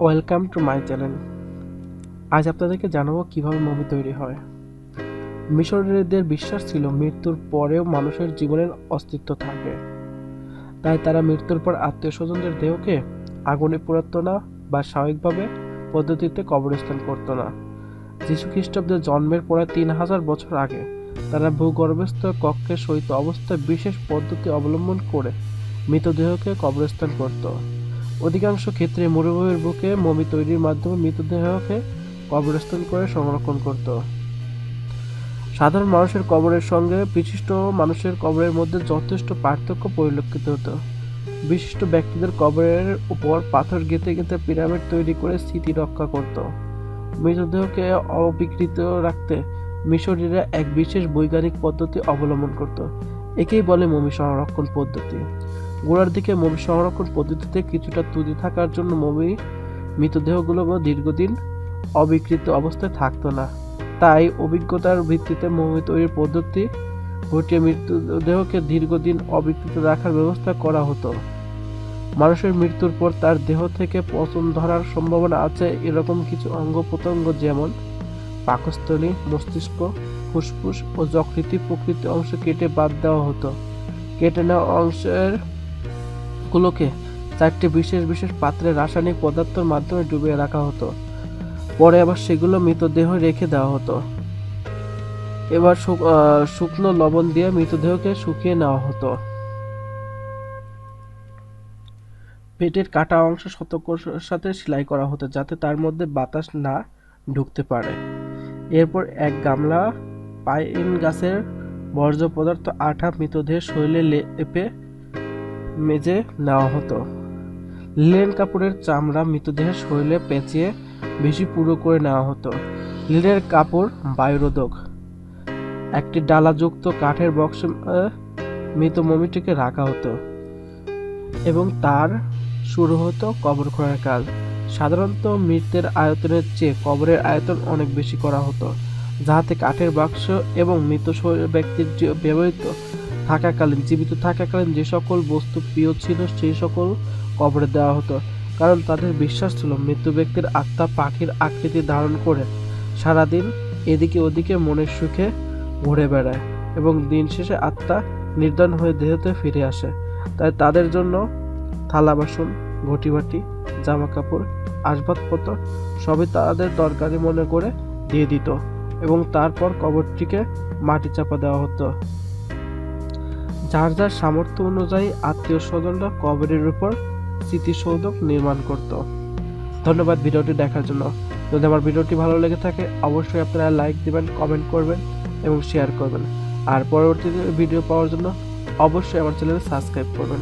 Welcome to my channel. আজ আপনাদেরকে জানাব কীভাবে মমি তৈরি হয়। মিশরীয়দের বিশ্বাস ছিল মৃত্যুর পরেও মানুষের জীবনের অস্তিত্ব থাকে তাই তারা মৃত্যুর পর আত্মীয় স্বজনদের দেহকে আগুনে পোড়াতো না বা স্বাভাবিকভাবে পদ্ধতিতে কবরস্থান করতো না। যীশু খ্রিস্টাব্দের জন্মের প্রায় তিন হাজার বছর আগে তারা ভূগর্ভস্থ কক্ষে শৈত অবস্থায় বিশেষ পদ্ধতি অবলম্বন করে মৃতদেহকে কবরস্থান করতো। অধিকাংশ ক্ষেত্রে মরুভূমির বুকে মমি তৈরির মাধ্যমে মৃতদেহকে কবরস্থান করে সংরক্ষণ করত। সাধারণ মানুষের কবরের সঙ্গে বিশিষ্ট মানুষের কবরের মধ্যে যথেষ্ট পার্থক্য পরিলক্ষিত হতো। বিশিষ্ট ব্যক্তিদের কবরের উপর পাথর গেঁথে গেঁথে পিরামিড তৈরি করে স্মৃতি রক্ষা করত। মৃতদেহকে অবিকৃত রাখতে মিশরীরা এক বিশেষ বৈজ্ঞানিক পদ্ধতি অবলম্বন করত। একেই বলে মমি সংরক্ষণ পদ্ধতি। গোড়ার দিকে মমি সংরক্ষণ পদ্ধতিতে কিছুটা ত্রুটি থাকার জন্য মমি মৃতদেহগুলো দীর্ঘদিন অবিকৃত অবস্থায় থাকতো না। তাই অভিজ্ঞতার ভিত্তিতে মমি তৈরির পদ্ধতি ঘটিয়ে মৃতদেহকে দীর্ঘদিন অবিকৃত রাখার ব্যবস্থা করা হতো। মানুষের মৃত্যুর পর তার দেহ থেকে পচন ধরার সম্ভাবনা আছে এরকম কিছু অঙ্গ প্রত্যঙ্গ যেমন পাকস্থলী, মস্তিষ্ক, ফুসফুস ও যকৃতি প্রকৃতি অংশ কেটে বাদ দেওয়া হতো। কেটে নেওয়া অংশের গুলোকে চারটি বিশেষ বিশেষ পাত্রে রাসায়নিক পদার্থের মাধ্যমে ডুবিয়ে রাখা হতো। পরে আবার সেগুলো মৃতদেহ রেখে দেওয়া হতো। এবার শুকনো লবণ দিয়ে মৃতদেহকে শুকিয়ে নেওয়া হতো। পেটের কাটা অংশ সতর্কর সাথে সেলাই করা হতো যাতে তার মধ্যে বাতাস না ঢুকতে পারে। এরপর এক গামলা পাইন গাছের বর্জ্য পদার্থ আঠা মৃতদেহের শরীরে লেপে মেজে নেওয়া হতো। লিনেন কাপড়ের চামড়া মৃতদেহের শরীরে পেঁচিয়ে বেশি পুরো করে নেওয়া হতো। লিনের কাপড় বায়ুরোধক। একটি ডালাযুক্ত কাঠের বক্সে মৃত মমিটিকে রাখা হতো এবং তার শুরু হতো কবর খোঁড়ার কাজ। সাধারণত মৃতের আয়তনের চেয়ে কবরের আয়তন অনেক বেশি করা হতো, যাহাতে কাঠের বাক্স এবং মৃত ব্যক্তির ব্যবহৃত থাকাকালীন, জীবিত থাকাকালীন যে সকল বস্তু প্রিয় ছিল সেই সকল কবরে দেওয়া হতো। কারণ তাদের বিশ্বাস ছিল মৃত্যু ব্যক্তির আত্মা পাখির আকৃতি ধারণ করে সারাদিন এদিকে ওদিকে মনের সুখে ঘুরে বেড়ায় এবং দিন শেষে আত্মা নির্ধন হয়ে দেহতে ফিরে আসে। তাই তাদের জন্য থালা বাসন, ঘটিবাটি জামা কাপড় আসবাবপত্র সবই তাদের দরকারি মনে করে দিয়ে দিত এবং তারপর কবরটিকে মাটি চাপা দেওয়া হতো। যার যার সামর্থ্য অনুযায়ী আত্মীয় স্বজনরা কবরের উপর স্মৃতিসৌধ নির্মাণ করত। ধন্যবাদ ভিডিওটি দেখার জন্য। যদি আমার ভিডিওটি ভালো লেগে থাকে, অবশ্যই আপনারা লাইক দেবেন, কমেন্ট করবেন এবং শেয়ার করবেন। আর পরবর্তী ভিডিও পাওয়ার জন্য অবশ্যই আমার চ্যানেল সাবস্ক্রাইব করবেন।